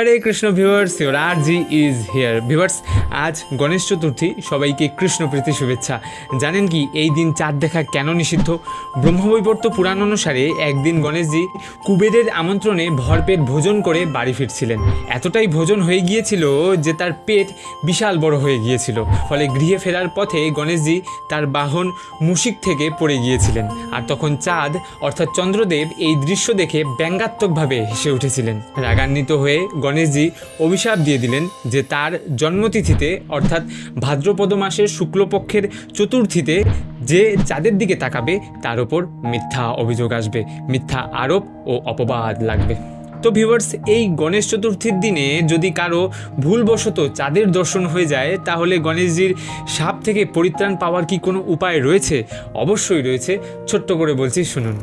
Hare Krishna viewers your R G is here viewers, আজ গণেশ চতুর্থী, সবাইকে কৃষ্ণ প্রীতি শুভেচ্ছা। জানেন কি, এই দিন চাঁদ দেখা কেন নিষিদ্ধ? ব্রহ্মবৈবর্ত পুরাণ অনুসারে একদিন গণেশজি কুবেরের আমন্ত্রণে ভরপেট ভোজন করে বাড়ি ফিরছিলেন। এতটাই ভোজন হয়ে গিয়েছিল যে তার পেট বিশাল বড় হয়ে গিয়েছিল। ফলে গৃহে ফেরার পথে গণেশজি তার বাহন মুশিক থেকে পড়ে গিয়েছিলেন। আর তখন চাঁদ, অর্থাৎ চন্দ্রদেব, এই দৃশ্য দেখে ব্যঙ্গাত্মকভাবে হেসে উঠেছিলেন। রাগান্বিত হয়ে গণেশজি অভিশাপ দিয়ে দিলেন যে তার জন্মতিথিতে, অর্থাৎ ভাদ্রপদ মাসের শুক্লপক্ষের চতুর্থীতে, যে চাঁদের দিকে তাকাবে, তার ওপর মিথ্যা অভিযোগ আসবে। মিথ্যা আরোপ ও অপবাদ লাগবে। তো ভিউয়ার্স এই গণেশ চতুর্থীর দিনে যদি কারও ভুলবশত চাঁদের দর্শন হয়ে যায়, তাহলে গণেশজির সাপ থেকে পরিত্রাণ পাওয়ার কি কোনো উপায় রয়েছে? অবশ্যই রয়েছে। ছোট্ট করে বলছি, শুনুন।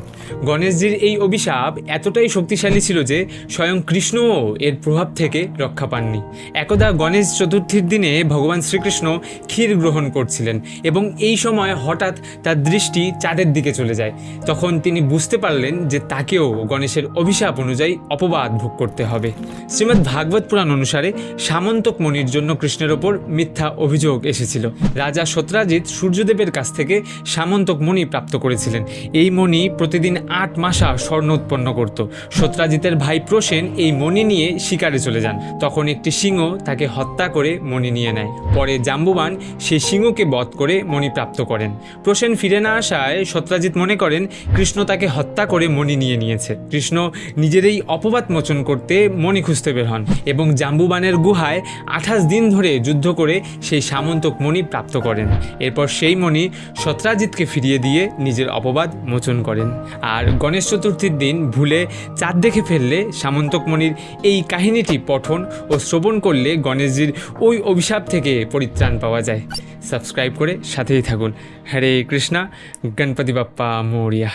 গণেশজির এই অভিশাপ এতটাই শক্তিশালী ছিল যে স্বয়ং কৃষ্ণও এর প্রভাব থেকে রক্ষা পাননি। একদা গণেশ চতুর্থীর দিনে ভগবান শ্রীকৃষ্ণ ক্ষীর গ্রহণ করছিলেন এবং এই সময় হঠাৎ তার দৃষ্টি চাঁদের দিকে চলে যায়। তখন তিনি বুঝতে পারলেন যে তাকেও গণেশের অভিশাপ অনুযায়ী অপবাদ ভোগ করতে হবে। শ্রীমদ্ ভাগবত পুরাণ অনুসারে সামন্তক মণির জন্য কৃষ্ণের ওপর মিথ্যা অভিযোগ এসেছিল। রাজা সত্রাজিৎ সূর্যদেবের কাছ থেকে সামন্তক মণি প্রাপ্ত করেছিলেন। এই মণি প্রতিদিন আট মাসা স্বর্ণ উৎপন্ন করত। সত্রাজিতের ভাই প্রসেন এই মণি নিয়ে শিকারে চলে যান। তখন একটি সিংহ তাকে হত্যা করে মণি নিয়ে নেয়। পরে জাম্বুবান সেই সিংহকে বধ করে মণি প্রাপ্ত করেন। প্রসেন ফিরে না আসায় সত্রাজিৎ মনে করেন, কৃষ্ণ তাকে হত্যা করে মণি নিয়ে নিয়েছে। কৃষ্ণ নিজের এই অপবাদ মোচন করতে মণি খুঁজতে বের হন এবং জাম্বুবানের গুহায় আঠাশ দিন ধরে যুদ্ধ করে সেই সামন্তক মণি প্রাপ্ত করেন। এরপর সেই মণি সত্রাজিৎকে ফিরিয়ে দিয়ে নিজের অপবাদ মোচন করেন। আর গণেশ চতুর্থীর দিন ভুলে চাঁদ দেখে ফেললে সামন্তক মণির এই কাহিনীটি পঠন ও শ্রবণ করলে গণেশজির ওই অভিশাপ থেকে পরিত্রাণ পাওয়া যায়। সাবস্ক্রাইব করে সাথেই থাকুন। হরে কৃষ্ণা, গণপতি বাপ্পা, মৌরিয়া।